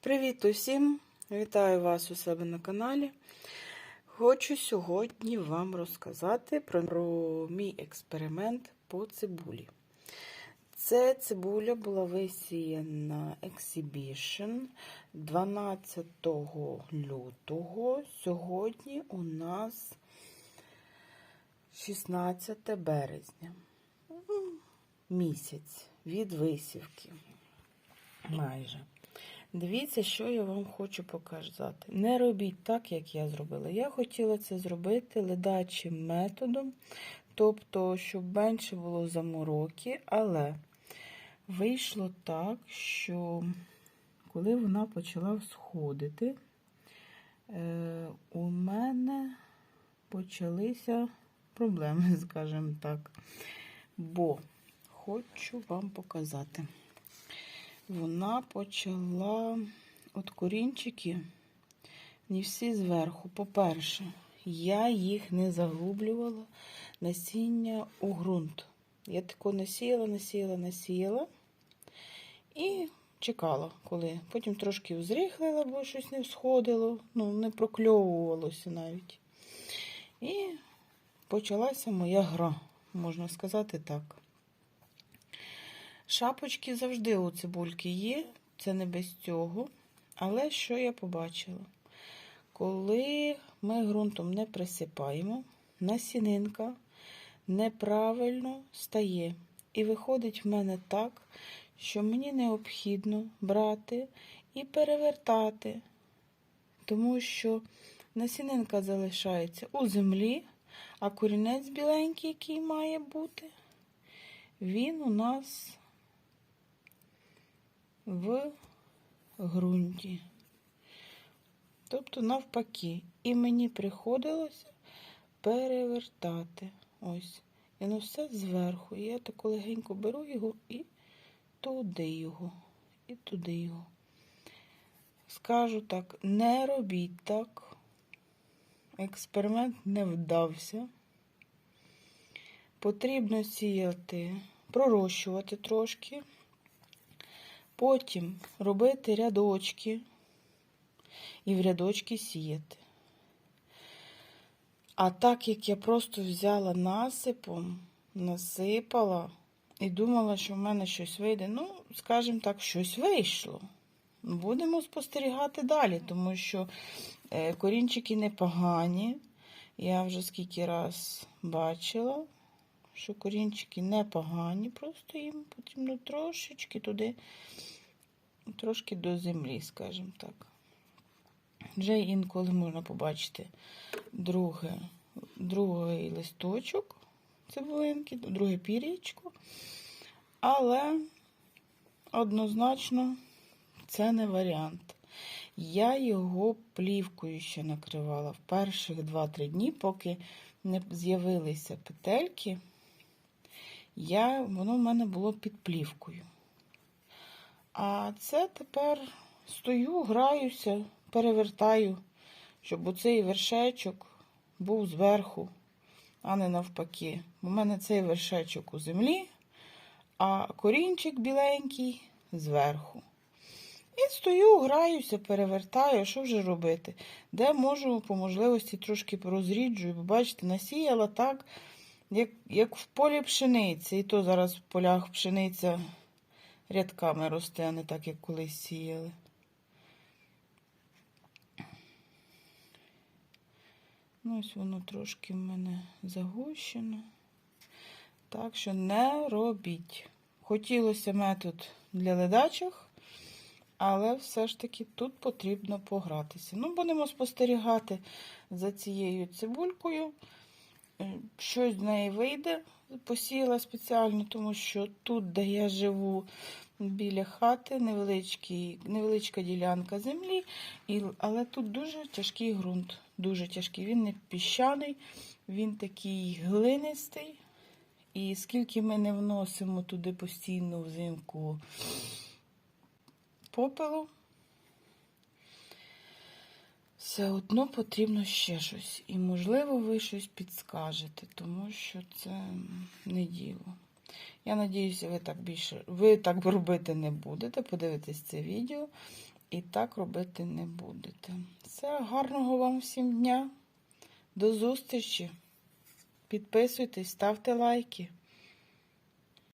Привіт усім! Вітаю вас у себе на каналі. Хочу сьогодні вам розказати про, про мій експеримент по цибулі. Це цибуля була висіяна Exhibition 12 лютого. Сьогодні у нас 16 березня. Місяць від висівки. Майже. Дивіться, що я вам хочу показати. Не робіть так, як я зробила. Я хотіла це зробити ледачим методом, тобто, щоб менше було замороки, але вийшло так, що коли вона почала всходити, е, у мене почалися проблеми, скажімо так. Бо хочу вам показати вона почала от корінчики, не всі зверху. По-перше, я їх не заглублювала насіння у ґрунт. Я тако насіяла, насіяла, насіяла і чекала, коли. Потім трошки взрихлила, бо щось не всходило, ну, не прокльовувалося навіть. І почалася моя гра, можна сказати так. Шапочки завжди у цибульки є, це не без цього. Але що я побачила? Коли ми ґрунтом не присипаємо, насінинка неправильно стає. І виходить в мене так, що мені необхідно брати і перевертати, тому що насінинка залишається у землі, а корінець біленький, який має бути, він у нас в ґрунті. Тобто, навпаки, і мені приходилося перевертати. Ось. І воно все зверху. І я так легенько беру його і туди його, і туди його. Скажу так, не робіть так. Експеримент не вдався. Потрібно сіяти, пророщувати трошки. Потім робити рядочки і в рядочки сіяти. А так як я просто взяла насипом, насипала і думала, що в мене щось вийде, ну, скажімо так, щось вийшло. Будемо спостерігати далі, тому що е, корінчики непогані. Я вже скільки раз бачила, що корінчики непогані, просто їм потрібно трошечки туди, трошки до землі, скажімо так. Вже інколи можна побачити друге, другий листочок цибулинки, друге пір'ячко. Але однозначно це не варіант. Я його плівкою ще накривала в перших 2-3 дні, поки не з'явилися петельки я, воно в мене було під плівкою. А це тепер стою, граюся, перевертаю, щоб оцей вершечок був зверху, а не навпаки. У мене цей вершечок у землі, а корінчик біленький зверху. І стою, граюся, перевертаю, що вже робити? Де можу по можливості трошки порозріджую, бо бачите, насіяла так як як в полі пшениці. І то зараз в полях пшениця рядками росте, а не так, як колись сіяли. Ну, ось воно трошки в мене загущено. Так що не робіть. Хотілося метод для ледачих, але все ж таки тут потрібно погратися. Ну, будемо спостерігати за цією цибулькою. Е, щось з неї вийде. Посіяла спеціально, тому що тут, де я живу біля хати, невеличка ділянка землі, але тут дуже тяжкий ґрунт. Дуже тяжкий. Він не піщаний, він такий глинистий. І скільки ми не вносимо туди постійно взимку попелу, все одно потрібно ще щось. І, можливо, ви щось підскажете, тому що це не діло. Я надіюся, ви так більше ви так робити не будете. Подивитесь це відео і так робити не будете. Все, гарного вам всім дня. До зустрічі. Підписуйтесь, ставте лайки.